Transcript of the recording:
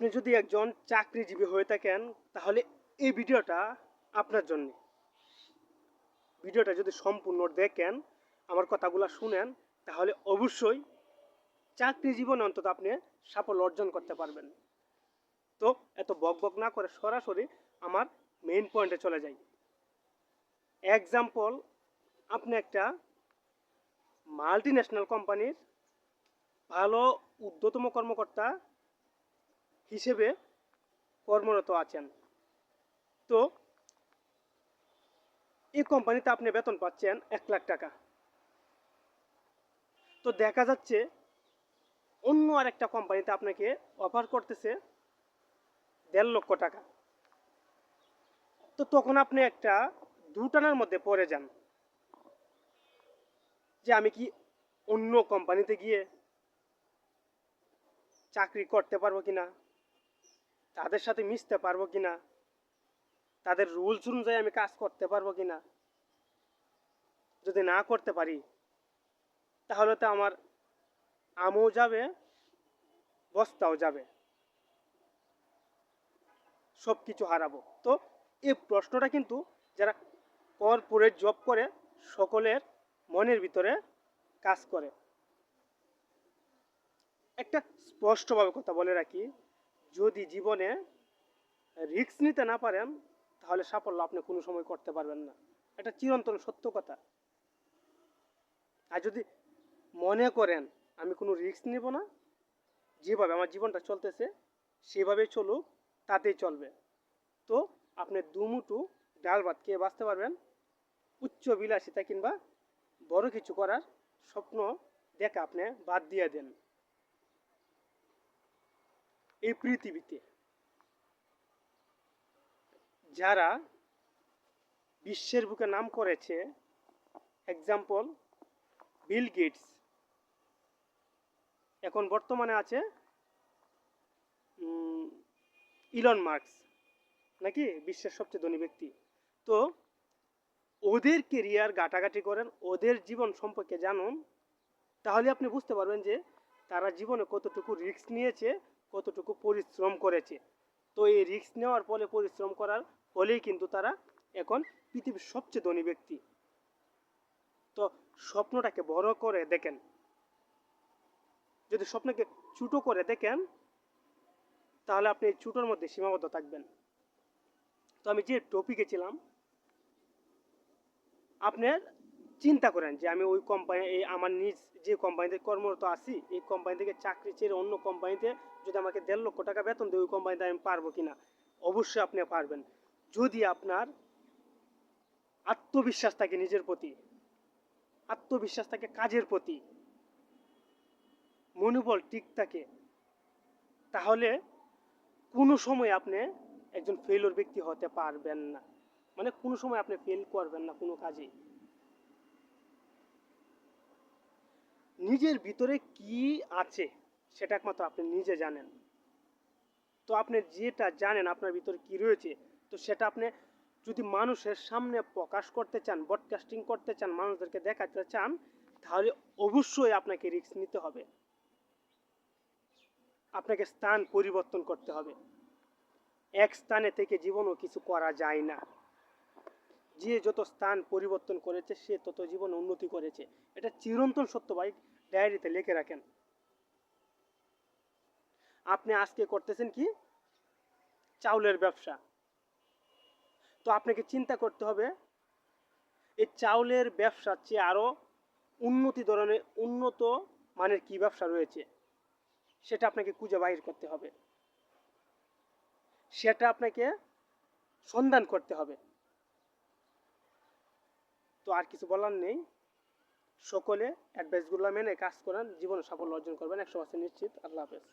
আপনি যদি একজন চাকরিজীবী হয়ে থাকেন, তাহলে এই ভিডিওটা আপনার জন্য। ভিডিওটা যদি সম্পূর্ণ দেখেন, আমার কথাগুলো শুনেন, তাহলে অবশ্যই চাকরি জীবনে অন্তত আপনি সাফল্য অর্জন করতে পারবেন। তো এত বক বক না করে সরাসরি আমার মেইন পয়েন্টে চলে যাই। এক্সাম্পল আপনি একটা মাল্টি ন্যাশনাল কোম্পানির ভালো ঊর্ধ্বতম কর্মকর্তা হিসেবে কর্মরত আছেন। তো এই কোম্পানিতে আপনি বেতন পাচ্ছেন এক লাখ টাকা। তো দেখা যাচ্ছে অন্য আরেকটা কোম্পানিতে আপনাকে অফার করতেছে দেড় লক্ষ টাকা। তো তখন আপনি একটা দুটানার মধ্যে পড়ে যান যে আমি কি অন্য কোম্পানিতে গিয়ে চাকরি করতে পারব কিনা। তাদের সাথে মিশতে পারব কিনা? তাদের রুলস অনুযায়ী আমি কাজ করতে পারব কিনা? যদি না করতে পারি, তাহলে তো আমার আমও যাবে, বস্তাও যাবে। সব কিছু হারাবো। তো এই প্রশ্নটা কিন্তু যারা কর্পোরেট জব করে, সকলের মনের ভিতরে কাজ করে। একটা স্পষ্টভাবে কথা বলে রাখি যদি জীবনে রিস্ক নিতে না পারেন, তাহলে সাফল্য আপনি কোনো সময় করতে পারবেন না। এটা চিরন্তন সত্য কথা। আর যদি মনে করেন, আমি কোনো রিস্ক নেব না, যেভাবে আমার জীবনটা চলতেছে, সেভাবেই চলুক, তাতেই চলবে। তো আপনি দুমুটু ডাল ভাত খেয়ে বাঁচতে পারবেন। উচ্চ বিলাসিতা কিংবা বড় কিছু করার স্বপ্ন দেখা আপনি বাদ দিয়ে দেন। এই পৃথিবীতে। যারা বিশ্বের বুকে নাম করেছে এক্সাম্পল বিল গেটস এখন বর্তমানে আছে ইলন মার্কস নাকি বিশ্বের সবচেয়ে ধনী ব্যক্তি। তো ওদের কেরিয়ার গাটাগাটি করেন, ওদের জীবন সম্পর্কে জানুন, তাহলে আপনি বুঝতে পারবেন যে তারা জীবনে কতটুকু রিস্ক নিয়েছে কতটুকু পরিশ্রম করেছে। তো এই রিস্ক নেওয়ার ফলে পরিশ্রম করার ফলেই কিন্তু তারা এখন পৃথিবীর সবচেয়ে ধনী ব্যক্তি। তো স্বপ্নটাকে বড় করে দেখেন। যদি স্বপ্নকে ছোটো করে দেখেন, তাহলে আপনি এই ছোটোর মধ্যে সীমাবদ্ধ থাকবেন। তো আমি যে টপিকে ছিলাম, আপনার চিন্তা করেন যে আমি ওই কোম্পানি এই আমার নিজ যে কোম্পানিতে কর্মরত আছি, এই কোম্পানি থেকে চাকরি ছেড়ে অন্য কোম্পানিতে যদি আমাকে দেড় লক্ষ টাকা বেতন দেয়, ওই কোম্পানিতে আমি পারব কিনা? অবশ্যই আপনি পারবেন। যদি আপনার আত্মবিশ্বাস থাকে নিজের প্রতি, আত্মবিশ্বাস থাকে কাজের প্রতি, মনোবল ঠিক থাকে, তাহলে কোনো সময় আপনি একজন ফেলোর ব্যক্তি হতে পারবেন না। মানে কোনো সময় আপনি ফেল করবেন না কোনো কাজেই। নিজের ভিতরে কি আছে, সেটা একমাত্র আপনি নিজে জানেন। তো আপনি যেটা জানেন আপনার ভিতরে কি রয়েছে, তো সেটা আপনি যদি মানুষের সামনে প্রকাশ করতে চান ব্রডকাস্টিং করতে চান, মানুষদেরকে দেখাতে চান, তাহলে অবশ্যই আপনাকে রিস্ক নিতে হবে। আপনাকে স্থান পরিবর্তন করতে হবে। এক স্থানে থেকে জীবনও কিছু করা যায় না। যে যত স্থান পরিবর্তন করেছে, সে তত জীবন উন্নতি করেছে। এটা চিরন্তন সত্য ভাই, ডায়েরিতে লিখে রাখেন। আপনি আজকে করতেছেন কি? চাউলের ব্যবসা। তো আপনাকে চিন্তা করতে হবে, এই চাউলের ব্যবসার চেয়ে আরও উন্নতি ধরনের, উন্নত মানের কি ব্যবসা রয়েছে, সেটা আপনাকে খুঁজে বাহির করতে হবে। সেটা আপনাকে সন্ধান করতে হবে। তো আর কিছু বলার নেই। সকলে অ্যাডভাইসগুলো মেনে কাজ করেন, জীবনে সাফল্য অর্জন করবেন। একশো পার্সেন্ট নিশ্চিত। আল্লাহ হাফেজ।